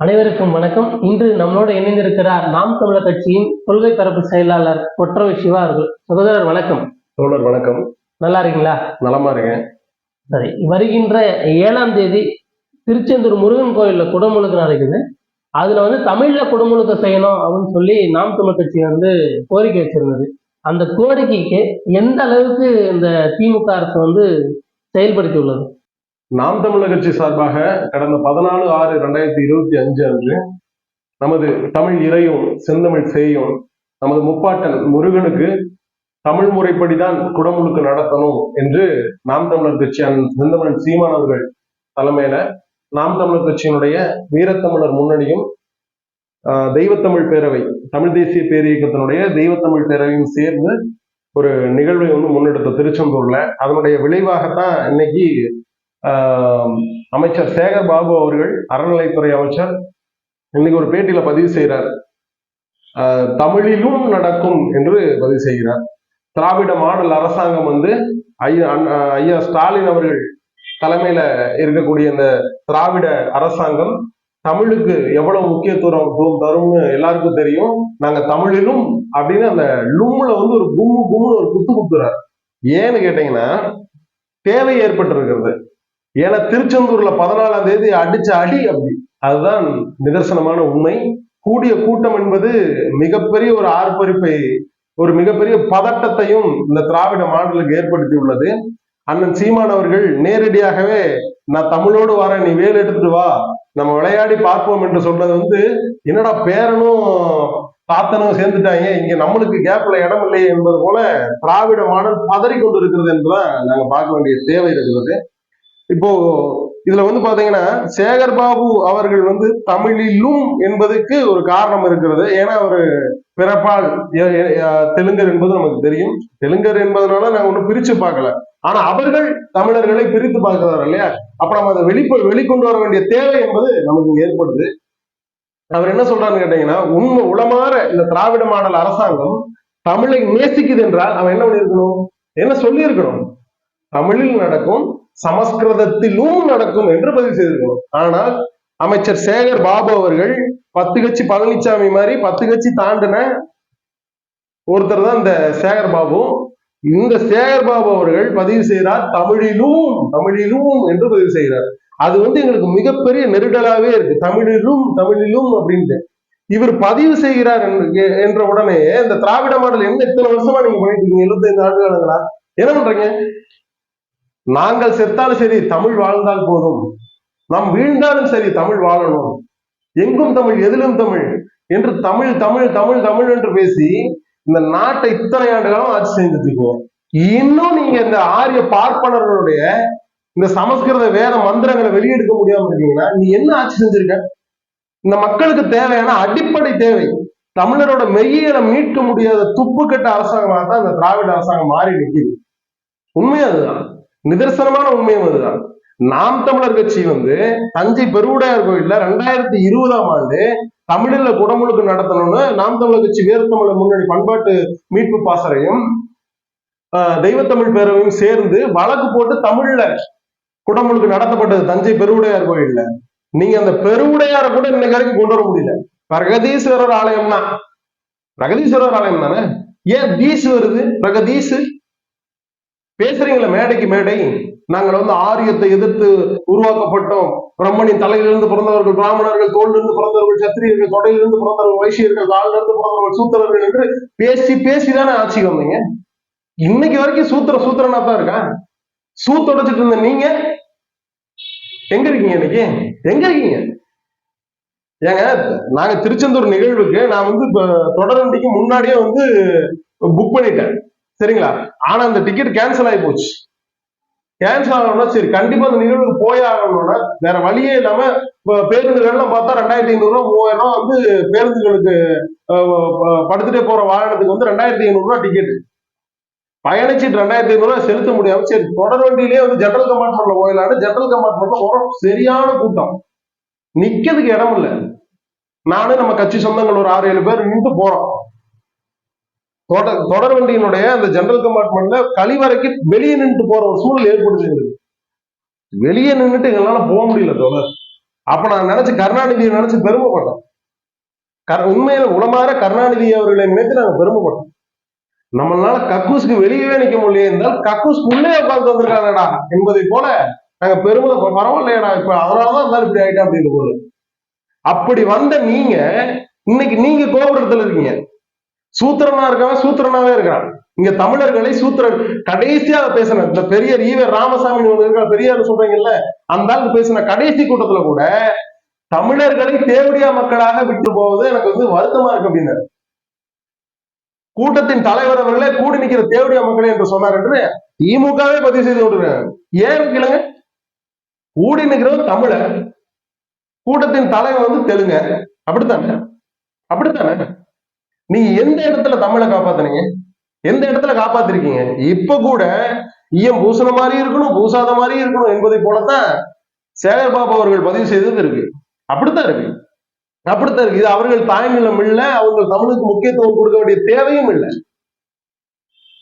அனைவருக்கும் வணக்கம். இன்று நம்மளோட இணைந்திருக்கிறார் நாம் தமிழர் கட்சியின் கொள்கை பரப்பு செயலாளர் கொற்றவை சிவா அவர்கள். சகோதரர் வணக்கம். தோழர் வணக்கம். நல்லா இருக்கீங்களா? நலமா இருக்கேன். சரி வருகின்ற ஏழாம் தேதி திருச்செந்தூர் முருகன் கோயில்ல குடமுழுக்கு நடக்குது அதுல வந்து தமிழ்ல குடமுழுக்க செய்யணும் அப்படின்னு சொல்லி நாம் தமிழர் கட்சி வந்து கோரிக்கை வச்சிருந்தது. அந்த கோரிக்கைக்கு எந்த அளவுக்கு இந்த திமுக அரசு வந்து செயல்படுத்தி உள்ளது நாம் தமிழர் கட்சி சார்பாக கடந்த பதினாலு ஆறு ரெண்டாயிரத்தி இருபத்தி அஞ்சு அன்று நமது தமிழ் இறையும் செந்தமிழ் செய்யும் நமது முப்பாட்டன் முருகனுக்கு தமிழ் முறைப்படிதான் குடமுழுக்கு நடத்தணும் என்று நாம் தமிழர் கட்சி செந்தமிழ் செந்தமிழன் சீமான் அவர்கள் தலைமையில நாம் தமிழர் கட்சியினுடைய வீரத்தமிழர் முன்னணியும் தெய்வத்தமிழ் பேரவை தமிழ் தேசிய பேரியக்கத்தினுடைய தெய்வத்தமிழ் பேரவையும் சேர்ந்து ஒரு நிகழ்வை வந்து முன்னெடுத்த திருச்செந்தூர்ல. அதனுடைய விளைவாகத்தான் இன்னைக்கு அமைச்சர் சேகர் பாபு அவர்கள் அறநிலைத்துறை அமைச்சர். இன்னைக்கு ஒரு பேட்டியில பதிவு செய்கிறார் தமிழிலும் நடக்கும் என்று பதிவு செய்கிறார். திராவிட மாடல் அரசாங்கம் வந்து ஐயா ஸ்டாலின் அவர்கள் தலைமையில இருக்கக்கூடிய இந்த திராவிட அரசாங்கம் தமிழுக்கு எவ்வளவு முக்கியத்துவம் தரும்னு எல்லாருக்கும் தெரியும். நாங்க தமிழிலும் அப்படின்னு அந்த லும்ல வந்து ஒரு கும்மு கும்முன்னு ஒரு குத்து குத்துறார். ஏன்னு கேட்டீங்கன்னா தேவை ஏற்பட்டிருக்கிறது. ஏன்னா திருச்செந்தூர்ல பதினாலாம் தேதி அடிச்ச அடி அப்படி. அதுதான் நிதர்சனமான உண்மை. கூடிய கூட்டம் என்பது மிகப்பெரிய ஒரு ஆர்ப்பரிப்பை ஒரு மிகப்பெரிய பதட்டத்தையும் இந்த திராவிட மாடலுக்கு ஏற்படுத்தி உள்ளது அண்ணன் சீமான் அவர்கள் நேரடியாகவே நான் தமிழோடு வரேன் நீ வேல் எடுத்துட்டு வா. நம்ம விளையாடி பார்ப்போம் என்று சொன்னது வந்து என்னடா பேரனும் தாத்தனும் சேர்ந்துட்டாங்க. இங்க நம்மளுக்கு கேப்ல இடம் இல்லையே என்பது போல திராவிட மாடல் பதறி கொண்டு இருக்கிறது என்றுதான் நாங்க பார்க்க வேண்டிய தேவை இருக்கிறது. இப்போ இதுல வந்து பாத்தீங்கன்னா சேகர் பாபு அவர்கள் வந்து தமிழிலும் என்பதுக்கு ஒரு காரணம் இருக்கிறது. ஏன்னா அவர் பிறப்பால் தெலுங்கர் என்பது நமக்கு தெரியும். தெலுங்கர் என்பதனால நாங்க ஒன்றும் பிரிச்சு பார்க்கல. ஆனா அவர்கள் தமிழர்களை பிரித்து பார்க்கிறார் இல்லையா? அப்ப நம்ம அதை வெளிப்ப வெளிக்கொண்டு வர வேண்டிய தேவை என்பது நமக்கு ஏற்படுது. அவர் என்ன சொல்றாருன்னு கேட்டீங்கன்னா உண்மை உளமாற இந்த திராவிட மாடல் அரசாங்கம் தமிழை நேசிக்குது என்றால் அவன் என்ன பண்ணியிருக்கணும்? என்ன சொல்லி இருக்கணும் தமிழில் நடக்கும் சமஸ்கிருதத்திலும் நடக்கும் என்று பதிவு செய்திருக்கணும் ஆனால் அமைச்சர் சேகர் பாபு அவர்கள் பத்து கட்சி பழனிசாமி மாதிரி பத்து கட்சி தாண்டின ஒருத்தர் தான் இந்த சேகர் பாபு. இந்த சேகர் பாபு அவர்கள் பதிவு செய்கிறார் தமிழிலும் தமிழிலும் என்று பதிவு செய்கிறார். அது வந்து எங்களுக்கு மிகப்பெரிய நெருடலாவே இருக்கு. தமிழிலும் தமிழிலும் அப்படின்ட்டு. இவர் பதிவு செய்கிறார் என்று- என்ற உடனே இந்த திராவிட மாடல் என்ன இத்தனை வருஷமா நீங்க பண்ணிட்டு இருக்கீங்க? எழுபத்தைந்து ஆண்டு காலங்களா என்ன பண்றீங்க? நாங்கள் செத்தாலும் சரி தமிழ் வாழ்ந்தால் போதும். நாம் வீழ்ந்தாலும் சரி தமிழ் வாழணும். எங்கும் தமிழ் எதிலும் தமிழ் என்று தமிழ் தமிழ் தமிழ் தமிழ் என்று பேசி இந்த நாட்டை இத்தனை ஆண்டு காலம் ஆட்சி செஞ்சுட்டு இன்னும் நீங்க இந்த ஆரிய பார்ப்பனர்களுடைய இந்த சமஸ்கிருத வேத மந்திரங்களை வெளியெடுக்க முடியாம இருக்கீங்கன்னா நீ என்ன ஆட்சி செஞ்சிருக்க? இந்த மக்களுக்கு தேவையான அடிப்படை தேவை. தமிழரோட மெய்யலை மீட்க முடியாத துப்புக்கட்ட அரசாங்கமாக தான் இந்த திராவிட அரசாங்கம் மாறி நிற்கிது உண்மை அதுதான்? நிதர்சனமான உண்மையும் அதுதான். நாம் தமிழர் கட்சி வந்து தஞ்சை பெருவுடையார் கோயில்ல ரெண்டாயிரத்தி இருபதாம் ஆண்டு தமிழில் குடமுழுக்கு நடத்தணும்னு நாம் தமிழர் கட்சி வேறு தமிழர் முன்னணி பண்பாட்டு மீட்பு பாசறையும் ஆஹ், தெய்வத்தமிழ் பேரவையும் சேர்ந்து வழக்கு போட்டு தமிழ்ல குடமுழுக்கு நடத்தப்பட்டது தஞ்சை பெருவுடையார் கோயில்ல. நீங்க அந்த பெருவுடையாரை கூட இன்னைக்கு வரைக்கும் கொண்டு வர முடியல. பிரகதீஸ்வரர் ஆலயம்னா பிரகதீஸ்வரர் ஆலயம் தானே? ஏன் தீசு வருது? பிரகதீசு? பேசுறீங்களா மேடைக்கு மேடை. நாங்கள் வந்து ஆரியத்தை எதிர்த்து உருவாக்கப்பட்டோம். பிரம்மனின் தலையிலிருந்து பிறந்தவர்கள் பிராமணர்கள் தோளிலிருந்து பிறந்தவர்கள் சத்திரியர்கள் தொடையிலிருந்து பிறந்தவர்கள் வைசியர்கள் காலிலிருந்து பிறந்தவர்கள் சூத்திரர்கள் என்று பேசி பேசிதானே ஆட்சிக்கு வந்தீங்க? இன்னைக்கு வரைக்கும் சூத்திர சூத்திரனா தான் இருக்கா? சூத்தொடைச்சிட்டு இருந்த நீங்க எங்க இருக்கீங்க இன்னைக்கு? எங்க இருக்கீங்க? ஏங்க நாங்க திருச்செந்தூர் நிகழ்வுக்கு நான் வந்து தொடர்ண்டிக்கு முன்னாடியே வந்து புக் பண்ணிட்டேன். சரிங்களா? ஆனா அந்த டிக்கெட் கேன்சல் ஆகி போச்சு. கேன்சல் ஆகணும்னா சரி கண்டிப்பா அந்த நிகழ்வுக்கு போய் ஆகணும்னா வேற வழியே இல்லாம பேருந்துகள்லாம் பார்த்தா ரெண்டாயிரத்தி ஐநூறு ரூபா மூவாயிரம் ரூபா வந்து பேருந்துகளுக்கு படுத்துட்டே போற வாகனத்துக்கு வந்து ரெண்டாயிரத்தி ஐநூறு ரூபா டிக்கெட் பயணிச்சுட்டு ரெண்டாயிரத்தி ஐநூறு ரூபா செலுத்த முடியாம சரி தொடர் வண்டியிலேயே வந்து ஜென்ரல் கம்பார்ட்மெண்ட்ல போயிடலான்னு ஜென்ரல் கம்பார்ட்மெண்ட்ல ஒரு சரியான கூட்டம். நிக்கிறதுக்கு இடம் இல்லை நானும் நம்ம கட்சி சொந்தங்கள் ஒரு ஆறு ஏழு பேர் நின்று போறோம். தொடர் தொடர் வண்டியினுடைய அந்த ஜெனரல் கம்பார்ட்மெண்ட்ல கழிவறைக்கு வெளியே நின்று போற ஒரு சூழல் ஏற்படுது எங்களுக்கு வெளியே நின்றுட்டு எங்களால போக முடியல தொடர் அப்ப நான் நினைச்சு கருணாநிதியை நினைச்சு பெருமைப்பட்டேன். உண்மையில உளமாற கருணாநிதி அவர்களை நினைத்து நாங்க பெருமைப்பட்டோம். நம்மளால கக்கூஸ்க்கு வெளியவே நிக்க முடியல இருந்தால் கக்கூஸ் உள்ளே உட்கார்ந்து வந்திருக்காங்கடா என்பதை போல நாங்க பெருமை பரவாயில்லையடா இப்ப அதனாலதான் இருந்தாலும் இப்படி ஆயிட்டா அப்படின்னு போல அப்படி வந்த நீங்க இன்னைக்கு நீங்க கோபுரத்துல இருக்கீங்க. சூத்திரனா இருக்கவன் சூத்திரனாவே இருக்கிறான். இங்க தமிழர்களை சூத்திரன் கடைசியா பேசின இந்த பெரிய ஈவர் ராமசாமி ஒண்ணு இருக்கான் பெரியார் சொல்றீங்கல்ல அந்த ஆளுக்கு பேசின கடைசி கூட்டத்துல கூட தமிழர்களை தேவடியா மக்களாக விட்டு போவது எனக்கு வந்து வருத்தமா இருக்கு அப்படின்னாரு. கூட்டத்தின் தலைவர் அவர்களே கூடி நிக்கிற தேவடியா மக்களே என்று சொன்னார் என்று திமுகவே பதிவு செய்து கொண்டிருக்காங்க ஏன் கிளங்க கூடி நிற்கிறவர் தமிழர். கூட்டத்தின் தலைவர் வந்து தெலுங்க அப்படித்தானே? அப்படித்தானே? நீங்க எந்த இடத்துல தமிழை காப்பாத்துனீங்க? எந்த இடத்துல காப்பாத்திருக்கீங்க? இப்ப கூட ஈயம் பூசண மாதிரி இருக்கணும் பூசாத மாதிரி இருக்கணும் என்பதை போலத்தான் சேகர் பாபு அவர்கள் பதிவு செய்தது இருக்கு. அப்படித்தான் இருக்கு. அப்படித்தான் இருக்கு. இது அவர்கள் தாய்நிலம் இல்ல அவர்கள் தமிழுக்கு முக்கியத்துவம் கொடுக்க வேண்டிய தேவையும் இல்லை.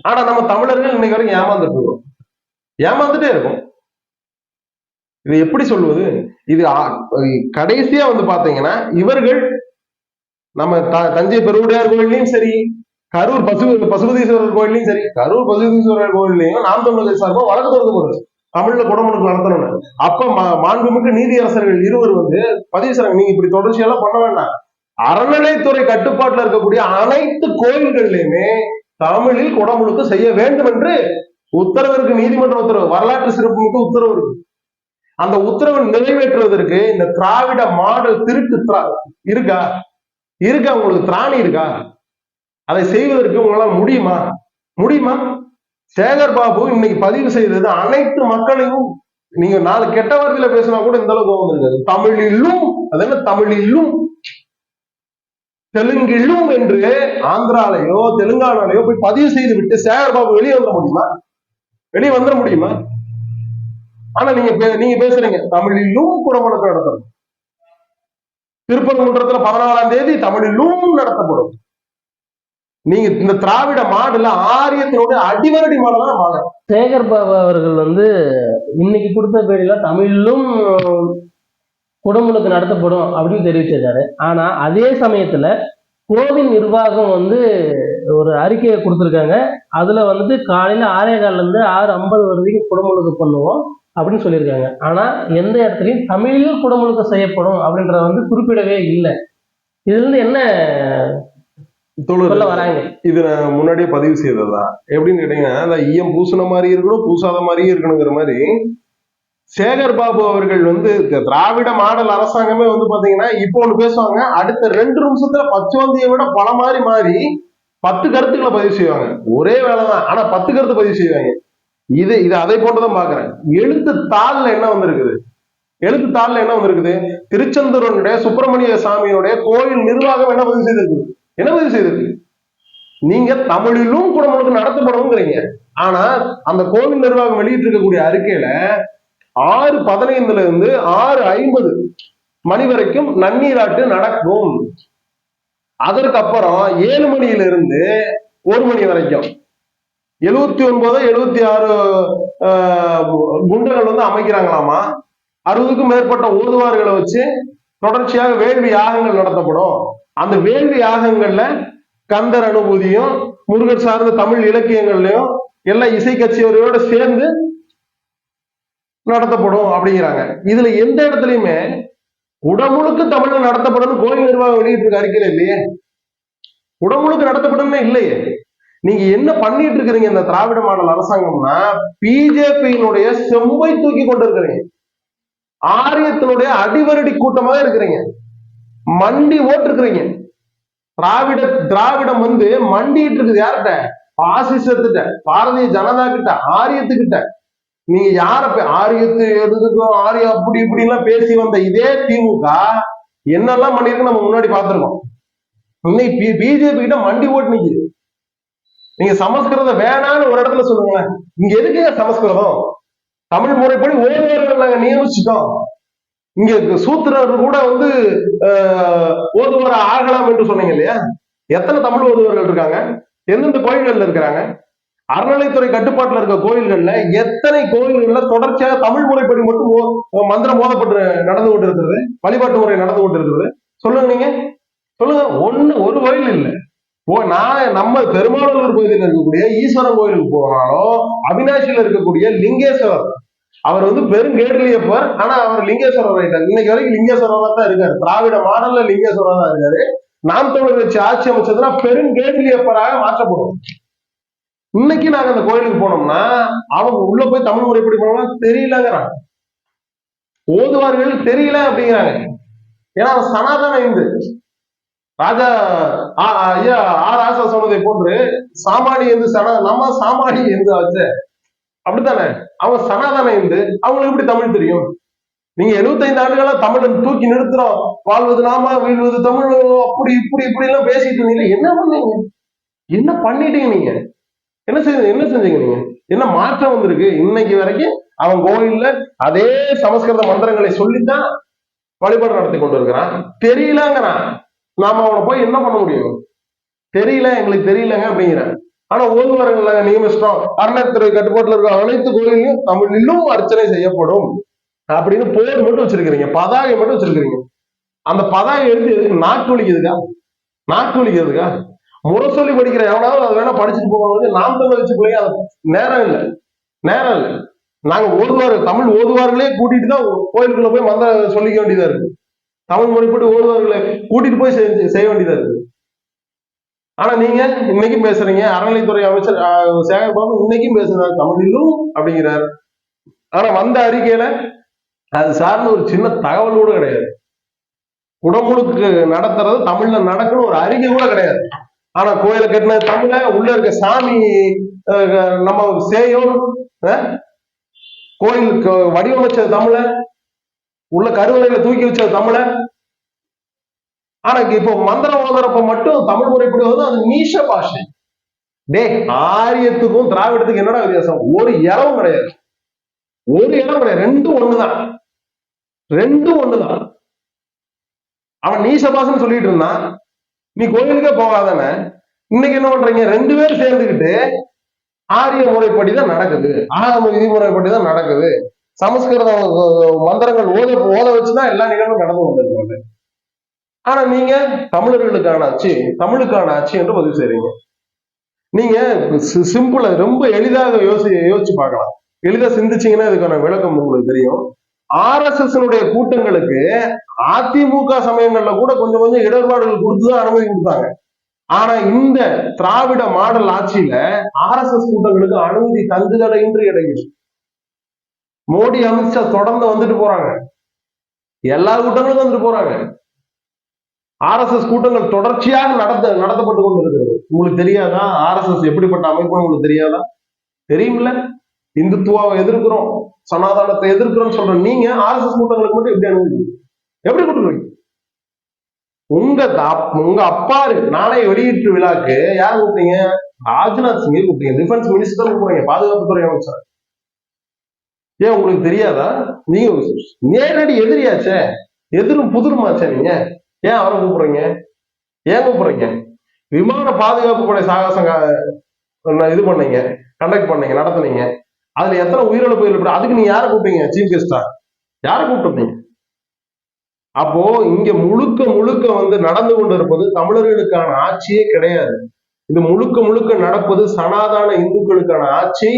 ஆனா நம்ம தமிழர்கள் இன்னைக்கு வரைக்கும் ஏமாந்துட்டு இருக்கோம். ஏமாந்துட்டே இருக்கும். இது எப்படி சொல்வது? இது கடைசியா வந்து பாத்தீங்கன்னா இவர்கள் நம்ம த- தஞ்சை பெருவுடையார் கோயிலையும் சரி கரூர் பசு பசுபதீஸ்வரர் கோயிலையும் சரி கரூர் பசுபதீஸ்வரர் கோயிலையும் நாம் தமிழர் சார்பாக வழக்கு தொடர்ந்து போடுது தமிழ்ல குடமுழுக்கு நடத்தணும்னு. அப்ப மா- நீதியரசர்கள் இருவர் வந்து பதிவு செய்றாங்க. நீங்க இப்படி தொடர்ச்சியெல்லாம் பண்ண வேண்டாம். அறநிலைத்துறை கட்டுப்பாட்டுல இருக்கக்கூடிய அனைத்து கோயில்கள்லயுமே தமிழில் குடமுழுக்கு செய்ய வேண்டும் என்று உத்தரவு இருக்கு நீதிமன்ற உத்தரவு வரலாற்று சிறப்புமிக்க உத்தரவு இருக்கு. அந்த உத்தரவை நிறைவேற்றுவதற்கு இந்த திராவிட மாடல் திருட்டு இருக்கா? இருக்கா? உங்களுக்கு திராணி இருக்கா? அதை செய்வதற்கு உங்களால முடியுமா? முடியுமா? சேகர் பாபு இன்னைக்கு பதிவு செய்தது அனைத்து மக்களையும் நீங்க நாலு கெட்ட வார்த்தையில பேசினா கூட இந்த அளவுக்கு கோவம் தமிழிலும் அது என்ன? தமிழிலும் தெலுங்கிலும் என்று ஆந்திராலையோ தெலுங்கானாலையோ போய் பதிவு செய்து விட்டு சேகர் பாபு வெளியே வந்துட முடியுமா? வெளியே வந்துட முடியுமா? ஆனா நீங்க பே- நீங்க பேசுறீங்க. தமிழிலும் குடமுழக்கம் நடத்தணும். திருப்பரங்குன்றத்துல பதினாலாம் தேதி தமிழிலும் நடத்தப்படும். நீங்க இந்த திராவிட மாடல ஆரியத்தினுடைய அடிவரடி மாடலா மாடல் சேகர் பாபு அவர்கள் வந்து இன்னைக்கு கொடுத்த பேரில தமிழிலும் குடமுழுக்கு நடத்தப்படும் அப்படின்னு தெரிவிச்சிருக்காரு. ஆனா அதே சமயத்துல கோவில் நிர்வாகம் வந்து ஒரு அறிக்கையை கொடுத்துருக்காங்க. அதுல வந்து காலையில ஆறே கால்ல இருந்து ஆறு ஐம்பது வரைக்கும் குடமுழுக்கு பண்ணுவோம். அப்படின்னு சொல்லியிருக்காங்க. ஆனா எந்த இடத்துலையும் தமிழில் குடமுழுக்கு செய்யப்படும் அப்படின்றத வந்து குறிப்பிடவே இல்லை. இதுல இருந்து என்ன தோழர் வராங்க? இது நான் முன்னாடியே பதிவு செய்ததுதான் எப்படின்னு கேட்டீங்கன்னா அந்த ஈயம் பூசின மாதிரி இருக்கணும் பூசாத மாதிரியும் இருக்கணுங்கிற மாதிரி சேகர் பாபு அவர்கள் வந்து திராவிட மாடல் அரசாங்கமே வந்து பாத்தீங்கன்னா இப்போ ஒண்ணு பேசுவாங்க அடுத்த ரெண்டு நிமிஷத்துல பச்சோந்தியை விட பல மாதிரி மாறி பத்து கருத்துக்களை பதிவு செய்வாங்க. ஒரே வேலைதான். ஆனா பத்து கருத்து பதிவு செய்வாங்க. இது இது அதை போட்டுதான் பாக்குறேன் எழுத்து தாள்ல என்ன வந்திருக்குது? எழுத்து தாள்ல என்ன வந்திருக்குது? திருச்செந்தூரனுடைய சுப்பிரமணிய சாமியினுடைய கோயில் நிர்வாகம் என்ன பதிவு செய்திருக்கு? என்ன பதிவு செய்திருக்கு? நீங்க தமிழிலும் குடமுழுக்கு நடத்தப்படும்ங்கிறீங்க ஆனா அந்த கோவில் நிர்வாகம் வெளியிட்டு இருக்கக்கூடிய அறிக்கையில ஆறு பதினைந்துல இருந்து ஆறு ஐம்பது மணி வரைக்கும் நன்னீராட்டு நடக்கும். அதற்கப்புறம் ஏழு மணியில இருந்து ஒரு மணி வரைக்கும். எழுவத்தி ஒன்பது எழுவத்தி ஆறு குண்டுகள் வந்து அமைக்கிறாங்களாமா? அறுபதுக்கும் மேற்பட்ட ஓதுவார்களை வச்சு தொடர்ச்சியாக வேள்வி யாகங்கள் நடத்தப்படும். அந்த வேள்வி யாகங்கள்ல கந்தர் அனுபூதியும் முருகர் சார்ந்த தமிழ் இலக்கியங்கள்லயும் எல்லா இசை கட்சியோட சேர்ந்து நடத்தப்படும் அப்படிங்கிறாங்க. இதுல எந்த இடத்துலயுமே உடமுழுக்கு தமிழ்ல நடத்தப்படும் கோயில் நிர்வாகம் வெளியிட்டு அறிக்கையில இல்லையே. உடமுழுக்கு நடத்தப்படும் இல்லையே. நீங்க என்ன பண்ணிட்டு இருக்கிறீங்க இந்த திராவிட மாடல் அரசாங்கம்னா பிஜேபியினுடைய செம்பை தூக்கி கொண்டு இருக்கிறீங்க. ஆரியத்தினுடைய அடிவரடி கூட்டமாக இருக்கிறீங்க. மண்டி ஓட்டிருக்கிறீங்க. திராவிட திராவிடம் வந்து மண்டிட்டு இருக்குது யார்கிட்ட? பாசிசத்துட்ட பாரதிய ஜனதா கிட்ட ஆரியத்துக்கிட்ட. நீங்க யார பே- ஆரியத்து எதுக்கும் ஆரியம் அப்படி இப்படி எல்லாம் பேசி வந்த இதே திமுக என்னெல்லாம் பண்ணிருக்கு நம்ம முன்னாடி பார்த்திருக்கோம். இன்னைக்கு பிஜேபி கிட்ட மண்டி ஓட்டு நிக்குது. நீங்க சமஸ்கிருதம் வேணான்னு ஒரு இடத்துல சொல்லுங்களேன். இங்க எதுக்குங்க சமஸ்கிருதம்? தமிழ் முறைப்படி ஓதுவார்கள் நாங்க நியமிச்சிட்டோம் இங்க சூத்திரர் கூட வந்து ஆஹ், ஆகலாம் என்று சொன்னீங்க இல்லையா? எத்தனை தமிழ் ஓதுவார்கள் இருக்காங்க? எந்தெந்த கோயில்கள்ல இருக்கிறாங்க? அறநிலைத்துறை கட்டுப்பாட்டுல இருக்க கோயில்கள்ல எத்தனை கோயில்கள்ல தொடர்ச்சியாக தமிழ் முறைப்படி மட்டும் ஓ- மந்திரம் மோதப்பட்டு நடந்து கொண்டு இருக்கிறது வழிபாட்டு முறை நடந்து கொண்டு இருக்கிறது சொல்லுங்க ஒண்ணு ஒரு கோயில் இல்ல ஓ நான் நம்ம பெருமாளூர் கோயிலுக்கு இருக்கக்கூடிய ஈஸ்வரன் கோயிலுக்கு போனாலும் அவினாசியில் இருக்கக்கூடிய லிங்கேஸ்வரர். அவர் வந்து பெருங்கேடலியப்பர் ஆனா அவர் லிங்கேஸ்வரர் ஆயிட்டார். இன்னைக்கு வரைக்கும் லிங்கேஸ்வரரா தான் இருக்காரு. திராவிட மாடல்ல லிங்கேஸ்வரரா தான் இருக்காரு. நாம் தமிழர் வச்சு ஆட்சி அமைச்சதுன்னா பெருங்கேடலியப்பராக மாற்றப்படும். இன்னைக்கு நாங்க அந்த கோயிலுக்கு போனோம்னா அவங்க உள்ள போய் தமிழ் முறைப்படி போனோம்னா தெரியலங்கிறாங்க. ஓதுவார்கள் தெரியல அப்படிங்கிறாங்க. ஏன்னா அவன் சனாதன இந்து. ராஜா ஆ- ஆ- ஐயா ஆர் ஆசா சொன்னதை போன்று சாமானி என்று சனா நம்ம சாமானி என்று வச்ச அப்படித்தானே? அவன் சனாதன இந்து. அவங்களுக்கு எப்படி தமிழ் தெரியும்? நீங்க 75 ஆண்டுகளா தமிழை தூக்கி நிறுத்துறோம். வாழ்வது நாம வீழ்வது தமிழ். அப்படி இப்படி இப்படி எல்லாம் பேசிட்டு இருந்தீங்க. என்ன பண்ணீங்க? என்ன பண்ணிட்டீங்க நீங்க? என்ன செஞ்சீங்க என்ன செஞ்சீங்க நீங்க? என்ன மாற்றம் வந்திருக்கு? இன்னைக்கு வரைக்கும் அவன் கோயில்ல அதே சமஸ்கிருத மந்திரங்களை சொல்லித்தான் வழிபாடு நடத்தி கொண்டு இருக்கிறான் தெரியலங்கிறான். நாம அவனை போய் என்ன பண்ண முடியும்? தெரியல எங்களுக்கு தெரியலங்க அப்படிங்கிறேன். ஆனா ஓதுவாரங்களை நியமிச்சிட்டோம். அறநிலைத்துறை கட்டுப்பாட்டுல இருக்கிற அனைத்து கோயிலையும் தமிழிலும் அர்ச்சனை செய்யப்படும். அப்படின்னு போர் மட்டும் வச்சிருக்கிறீங்க. பதாகை மட்டும் வச்சிருக்கிறீங்க. அந்த பதாகை எழுதி எதுக்கு நாக்கு வலிக்குதுக்கா? நாக்கு வலிக்கிறதுக்கா சொல்லி படிக்கிற எவனாவது அதை வேணா படிச்சுட்டு போவாங்க நாம் தமிழ் வச்சு பிள்ளைங்க அது நேரம் இல்லை. நேரம் இல்லை. நாங்க ஓதுவார்கள் தமிழ் ஓதுவார்களே கூட்டிட்டு தான் கோயிலுக்குள்ள போய் மந்த சொல்லிக்க வேண்டியதா இருக்கு. தமிழ் மொழி போட்டு ஓடுவார்களே கூட்டிட்டு போய் செஞ்சு- செய்ய வேண்டியதா இருக்கு? ஆனா நீங்க இன்னைக்கும் பேசுறீங்க அறநிலைத்துறை அமைச்சர் ஆஹ், சேகர் பாபு இன்னைக்கும் பேசுறாரு தமிழிலும் அப்படிங்கிறார். ஆனா வந்த அறிக்கையில அது சார்ந்த ஒரு சின்ன தகவல் கூட கிடையாது. குடமுழுக்கு நடத்துறது தமிழ்ல நடக்கணும் ஒரு அறிக்கை கூட கிடையாது. ஆனா கோயிலை கட்டின தமிழ உள்ள இருக்க சாமி அஹ், நம்ம சேயம் அஹ், கோயிலுக்கு வடிவமைச்சது தமிழ உள்ள கருவறையில தூக்கி வச்ச தமிழ. ஆனா இப்போ மந்திரம் ஓதுறப்ப மட்டும் தமிழ் முறைப்படி வந்து அது நீஷ பாஷை. டே ஆரியத்துக்கும் திராவிடத்துக்கும் என்னடா வித்தியாசம்? ஒரு இடம் கிடையாது. ஒரு இடம் கிடையாது. ரெண்டும் ஒண்ணுதான். ரெண்டும் ஒண்ணுதான். அவன் நீச சொல்லிட்டு இருந்தான். நீ கோயிலுக்கே போகாதானே. இன்னைக்கு என்ன பண்றீங்க? ரெண்டு பேரும் சேர்ந்துக்கிட்டு ஆரிய முறைப்படி தான் நடக்குது. ஆகம விதிமுறைப்படி தான் நடக்குது. சமஸ்கிருத மந்திரங்கள் ஓத ஓத வச்சுதான் எல்லா நிகழ்வும் நடந்து கொண்டிருக்கிறது ஆனா நீங்க தமிழர்களுக்கான ஆட்சி தமிழுக்கான ஆட்சி என்று பதிவு செய்றீங்க. நீங்க சிம்பிள சிம்பிளா ரொம்ப எளிதாக யோசி யோசிச்சு பார்க்கலாம். எளிதா சிந்திச்சீங்கன்னா இதுக்கான விளக்கம் உங்களுக்கு தெரியும். ஆர்எஸ்எஸ்னுடைய கூட்டங்களுக்கு அதிமுக சமயங்கள்ல கூட கொஞ்சம் கொஞ்சம் இடர்பாடுகள் கொடுத்துதான் அனுமதி கொடுத்தாங்க. ஆனா இந்த திராவிட மாடல் ஆட்சியில ஆர்எஸ்எஸ் கூட்டங்களுக்கு அனுமதி தங்கு இன்று கிடைக்குது மோடி அமித்ஷா தொடர்ந்து வந்துட்டு போறாங்க. எல்லா கூட்டங்களுக்கும் வந்துட்டு போறாங்க. ஆர்எஸ்எஸ் கூட்டங்கள் தொடர்ச்சியாக நடத்த நடத்தப்பட்டு கொண்டு இருக்கிறது உங்களுக்கு தெரியாதா? ஆர்எஸ்எஸ் எப்படிப்பட்ட அமைப்புன்னு உங்களுக்கு தெரியாதா? தெரியுமில்ல இந்துத்துவாவை எதிர்க்கிறோம் சனாதானத்தை எதிர்க்கிறோம்னு சொல்ற நீங்க ஆர்எஸ்எஸ் கூட்டங்களுக்கு மட்டும் எப்படி அனுமதி? எப்படி கொடுக்குறீங்க உங்க தா- உங்க அப்பாரு நானே வெளியீட்டு விழாக்கு யார் கூப்பிட்டீங்க? ராஜ்நாத் சிங்கை கூப்பிட்டீங்க. டிஃபென்ஸ் மினிஸ்டர் கூப்பிடுறீங்க பாதுகாப்புத்துறை அமைச்சர். ஏன் உங்களுக்கு தெரியாதா? நீங்க நேரடி எதிரியாச்சே. எதிரும் புதிருமாச்சே நீங்க. ஏன் அவரை கூப்பிடுறீங்க? ஏன் கூப்பிடுறீங்க? விமான பாதுகாப்பு படை சாகசம் இது பண்ணீங்க? கண்டக்ட் பண்ணீங்க நடத்துனீங்க. அதுல எத்தனை உயிரிழப்பு ஏற்பட அதுக்கு நீங்க யாரை கூப்பிட்டீங்க? சீஃப் கெஸ்டா யாரை கூப்பிட்டுருந்தீங்க? அப்போ இங்க முழுக்க முழுக்க வந்து நடந்து கொண்டிருப்பது தமிழர்களுக்கான ஆட்சியே கிடையாது. இது முழுக்க முழுக்க நடப்பது சனாதன இந்துக்களுக்கான ஆட்சி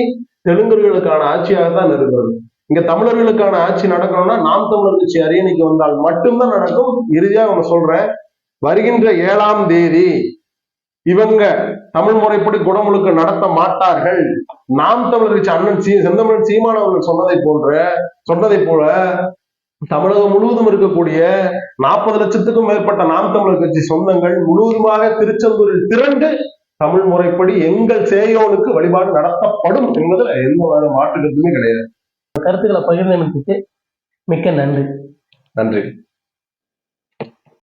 தெலுங்கர்களுக்கான ஆட்சியாக தான் இருக்கிறது இங்க தமிழர்களுக்கான ஆட்சி நடக்கணும்னா நாம் தமிழர் கட்சி அரியணைக்கு வந்தால் மட்டும்தான் நடக்கும். இறுதியா அவங்க சொல்றேன். வருகின்ற ஏழாம் தேதி இவங்க தமிழ் முறைப்படி குடமுழுக்க நடத்த மாட்டார்கள். நாம் தமிழர் கட்சி அண்ணன் சீ செந்தமிழன் சீமான் அவர்கள் சொன்னதை போன்ற சொன்னதை போல தமிழகம் முழுவதும் இருக்கக்கூடிய நாற்பது லட்சத்துக்கும் மேற்பட்ட நாம் தமிழர் கட்சி சொந்தங்கள் முழுவதுமாக திருச்செந்தூரில் திரண்டு தமிழ் முறைப்படி எங்கள் சேயோனுக்கு வழிபாடு நடத்தப்படும் என்பதில் எந்த மாற்று கருத்துமே கிடையாது. கருத்துக்களை பகிர்ந்தமைக்கு மிக்க நன்றி. நன்றி.